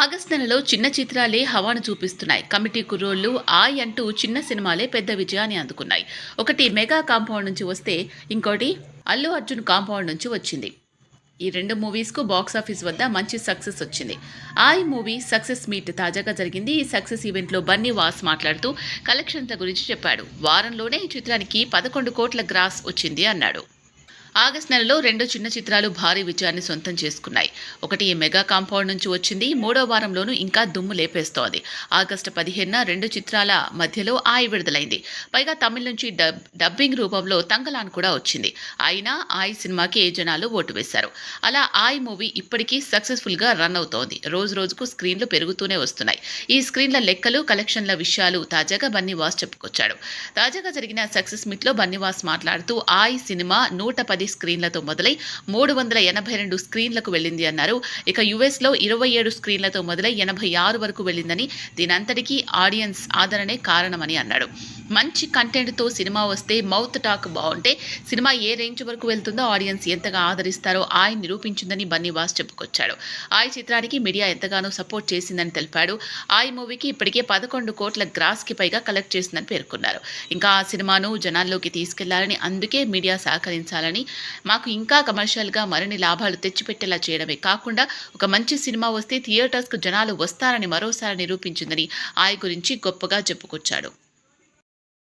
August నెలలో చిన్న చిత్రాలే హవాను చూపిస్తున్నాయి. కమిటీ కుర్రోళ్ళు ఆయ్ అంటూ చిన్న సినిమాలే పెద్ద విజయాన్ని అందుకున్నాయి. ఒకటి మెగా కాంపౌండ్ నుంచి వస్తే ఇంకోటి అల్లు అర్జున్ కాంపౌండ్ నుంచి వచ్చింది. ఈ రెండు మూవీస్కు బాక్స్ ఆఫీస్ వద్ద మంచి సక్సెస్ వచ్చింది. ఆయ్ మూవీ సక్సెస్ మీట్ తాజాగా జరిగింది. ఈ సక్సెస్ ఈవెంట్లో బన్నీ వాస్ మాట్లాడుతూ కలెక్షన్ల గురించి చెప్పాడు. వారంలోనే ఈ చిత్రానికి పదకొండు కోట్ల గ్రాస్ వచ్చింది అన్నాడు. ఆగస్ట్ నెలలో రెండు చిన్న చిత్రాలు భారీ విజయాన్ని సొంతం చేసుకున్నాయి. ఒకటి ఈ మెగా కాంపౌండ్ నుంచి వచ్చింది. మూడో వారంలోనూ ఇంకా దుమ్ము లేపేస్తోంది. ఆగస్టు పదిహేనున రెండు చిత్రాల మధ్యలో ఆయ్ విడుదలైంది. పైగా తమిళ నుంచి డబ్ డబ్బింగ్ రూపంలో తంగలాన్ కూడా వచ్చింది. అయినా ఆయ్ సినిమాకి జనాలు ఓటు వేశారు? అలా ఆయ్ మూవీ ఇప్పటికీ సక్సెస్ఫుల్గా రన్ అవుతోంది. రోజు రోజుకు స్క్రీన్లు పెరుగుతూనే వస్తున్నాయి. ఈ స్క్రీన్ల లెక్కలు కలెక్షన్ల విషయాలు తాజాగా బన్నీవాస్ చెప్పుకొచ్చాడు. తాజాగా జరిగిన సక్సెస్ మీట్లో బన్నీవాస్ మాట్లాడుతూ ఆయ్ సినిమా నూట పది పది స్క్రీన్లతో మొదలై మూడు వందల ఎనభై రెండు స్క్రీన్లకు వెళ్ళింది అన్నారు. ఇక యుఎస్లో ఇరవై ఏడు స్క్రీన్లతో మొదలై ఎనభై ఆరు వరకు వెళ్ళిందని దీనంతటికీ ఆడియన్స్ ఆదరణే కారణమని అన్నాడు. మంచి కంటెంట్తో సినిమా వస్తే మౌత్ టాక్ బాగుంటే సినిమా ఏ రేంజ్ వరకు వెళ్తుందో ఆడియన్స్ ఎంతగా ఆదరిస్తారో ఆయన నిరూపించిందని బన్నీవాస్ చెప్పుకొచ్చాడు. ఆయ్ చిత్రానికి మీడియా ఎంతగానో సపోర్ట్ చేసిందని తెలిపాడు. ఆయ్ మూవీకి ఇప్పటికే పదకొండు కోట్ల గ్రాస్కి పైగా కలెక్ట్ చేసిందని పేర్కొన్నారు. ఇంకా ఆ సినిమాను జనాల్లోకి తీసుకెళ్ళాలని అందుకే మీడియా సహకరించాలని మాకు ఇంకా కమర్షియల్గా మరిన్ని లాభాలు తెచ్చిపెట్టేలా చేయడమే కాకుండా ఒక మంచి సినిమా వస్తే థియేటర్స్కు జనాలు వస్తారని మరోసారి నిరూపించిందని ఆయ గురించి గొప్పగా చెప్పుకొచ్చాడు.